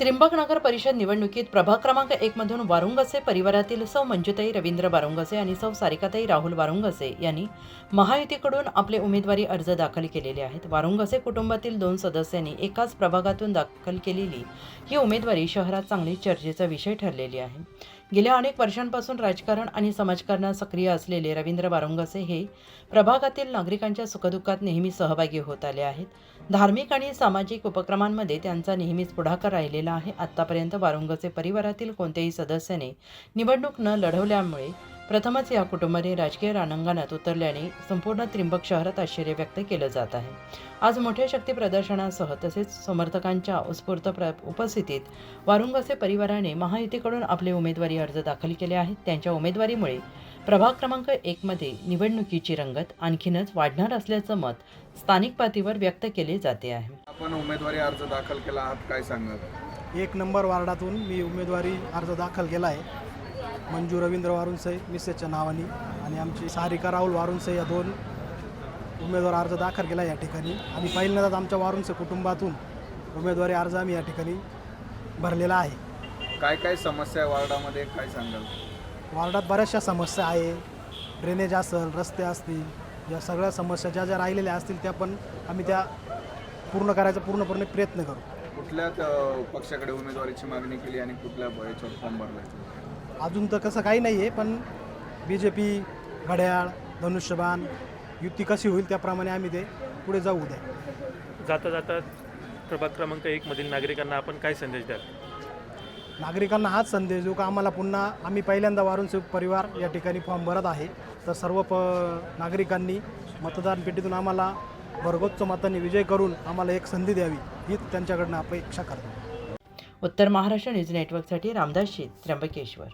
त्रिंबक नगर परिषद निवडणुकीत प्रभाग क्रमांक एक मधून वारुंगसे परिवारातील सौ मंजुताई रवींद्र वारुंगसे आणि सौ सारिकाताई राहुल वारुंगसे यांनी महायुतीकडून आपले उमेदवारी अर्ज दाखल केलेले आहेत. वारुंगसे कुटुंबातील दोन सदस्यांनी एकाच प्रभागातून दाखल केलेली ही उमेदवारी शहरात चांगली चर्चेचा विषय ठरलेली आहे. गेल्या अनेक वर्षांपासून राजकारण आणि समाजकारणात सक्रिय असलेले रवींद्र वारुंगसे हे प्रभागातील नागरिकांच्या सुखदुःखात नेहमी सहभागी होत आले आहेत. धार्मिक आणि सामाजिक उपक्रमांमध्ये त्यांचा नेहमीच पुढाकार राहिलेला आहे. आत्तापर्यंत वारुंगचे परिवारातील कोणत्याही सदस्याने निवडणूक न लढवल्यामुळे प्रथमच या कुटुंबाने राजकीय रणांगणात उतरल्याने संपूर्ण त्रिंबक शहरात आश्चर्य व्यक्त केलं जात आहे. आज मोठ्या शक्ती प्रदर्शनासह तसेच समर्थकांच्या उत्स्फूर्त प्र उपस्थितीत वारुंगसे परिवाराने महायुतीकडून आपले उमेदवारी अर्ज दाखल केले आहेत. त्यांच्या उमेदवारीमुळे प्रभाग क्रमांक एकमध्ये निवडणुकीची रंगत आणखीनच वाढणार असल्याचं मत स्थानिक पातळीवर व्यक्त केले जाते आहे. आपण उमेदवारी अर्ज दाखल केला आहात काय सांगत एक नंबर वार्डातून मी उमेदवारी अर्ज दाखल केला आहे. मंजू रवींद्र वारुणसे मिसेसच्या नावाने. आणि आमची सारिका राहुल वारुणसे या दोन उमेदवार अर्ज दाखल केला या ठिकाणी. आणि पहिल्यांदाच आमच्या वारुणसे कुटुंबातून उमेदवारी अर्ज आम्ही या ठिकाणी भरलेला आहे. काय काय समस्या आहे वार्डामध्ये? काय सांगाल? वार्डात बऱ्याचशा समस्या आहे. ड्रेनेज असेल रस्ते असतील या सगळ्या समस्या ज्या ज्या राहिलेल्या असतील त्या पण आम्ही त्या पूर्ण करायचा पूर्णपणे प्रयत्न करू. कुठल्या पक्षाकडे उमेदवारीची मागणी केली आणि कुठल्या याच्यावर फॉर्म भरला अजून तर कसं काही नाही आहे पण बी जे पी घड्याळ धनुष्यबाण युती कशी होईल त्याप्रमाणे आम्ही ते पुढे जाऊ द्या जाता जाता प्रभाग क्रमांक एकमधील नागरिकांना आपण काय संदेश द्याल? नागरिकांना हाच संदेश देऊ का आम्हाला पुन्हा आम्ही पहिल्यांदा वारुण सेवक परिवार या ठिकाणी फॉर्म भरत आहे. तर सर्व प नागरिकांनी मतदान पेटीतून आम्हाला भरगोच्च मतांनी विजय करून आम्हाला एक संधी द्यावी हीच त्यांच्याकडनं अपेक्षा करतो. उत्तर महाराष्ट्र न्यूज नेटवर्कसाठी रामदास शेत त्र्यंबकेश्वर.